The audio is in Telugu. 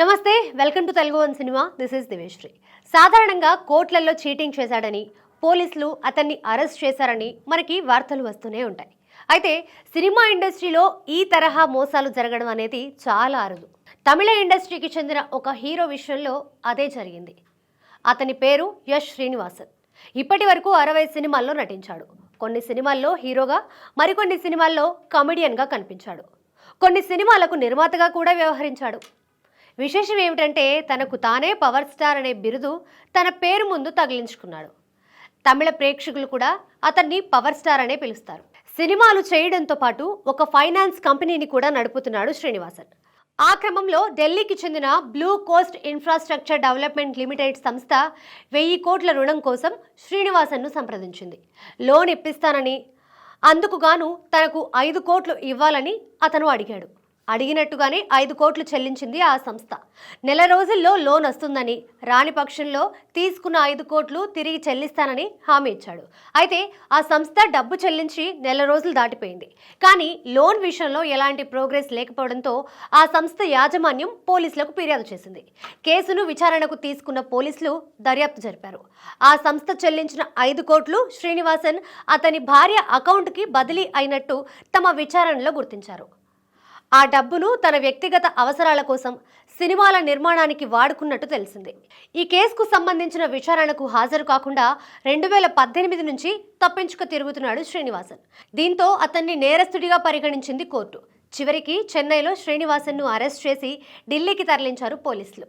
నమస్తే welcome to Telugu one cinema. This is దివేశ్రీ సాధారణంగా కోర్టులలో చీటింగ్ చేశాడని పోలీసులు అతన్ని అరెస్ట్ చేశారని మనకి వార్తలు వస్తూనే ఉంటాయి. అయితే సినిమా ఇండస్ట్రీలో ఈ తరహా మోసాలు జరగడం అనేది చాలా అరుదు. తమిళ ఇండస్ట్రీకి చెందిన ఒక హీరో విషయంలో అదే జరిగింది. అతని పేరు యష్ శ్రీనివాసన్. ఇప్పటి వరకు అరవై సినిమాల్లో నటించాడు. కొన్ని సినిమాల్లో హీరోగా మరికొన్ని సినిమాల్లో కమెడియన్గా కనిపించాడు. కొన్ని సినిమాలకు నిర్మాతగా కూడా వ్యవహరించాడు. విశేషం ఏమిటంటే తనకు తానే పవర్ స్టార్ అనే బిరుదు తన పేరు ముందు తగిలించుకున్నాడు. తమిళ ప్రేక్షకులు కూడా అతన్ని పవర్ స్టార్ అనే పిలుస్తారు. సినిమాలు చేయడంతో పాటు ఒక ఫైనాన్స్ కంపెనీని కూడా నడుపుతున్నాడు శ్రీనివాసన్. ఆ క్రమంలో ఢిల్లీకి చెందిన blue coast infrastructure development limited సంస్థ వెయ్యి కోట్ల రుణం కోసం శ్రీనివాసన్ను సంప్రదించింది. లోన్ ఇప్పిస్తానని అందుకుగాను తనకు ఐదు కోట్లు ఇవ్వాలని అతను అడిగాడు. అడిగినట్టుగానే ఐదు కోట్లు చెల్లించింది ఆ సంస్థ. నెల రోజుల్లో లోన్ వస్తుందని రాని పక్షంలో తీసుకున్న ఐదు కోట్లు తిరిగి చెల్లిస్తానని హామీ ఇచ్చాడు. అయితే ఆ సంస్థ డబ్బు చెల్లించి నెల రోజులు దాటిపోయింది. కానీ లోన్ విషయంలో ఎలాంటి ప్రోగ్రెస్ లేకపోవడంతో ఆ సంస్థ యాజమాన్యం పోలీసులకు ఫిర్యాదు చేసింది. కేసును విచారణకు తీసుకున్న పోలీసులు దర్యాప్తు జరిపారు. ఆ సంస్థ చెల్లించిన ఐదు కోట్లు శ్రీనివాసన్ అతని భార్య అకౌంట్కి బదిలీ అయినట్టు తమ విచారణలో గుర్తించారు. ఆ డబ్బును తన వ్యక్తిగత అవసరాల కోసం సినిమాల నిర్మాణానికి వాడుకున్నట్టు తెలిసింది. ఈ కేసుకు సంబంధించిన విచారణకు హాజరు కాకుండా రెండు వేల పద్దెనిమిది నుంచి తప్పించుకు తిరుగుతున్నాడు శ్రీనివాసన్. దీంతో అతన్ని నేరస్తుడిగా పరిగణించింది కోర్టు. చివరికి చెన్నైలో శ్రీనివాసన్ను అరెస్ట్ చేసి ఢిల్లీకి తరలించారు పోలీసులు.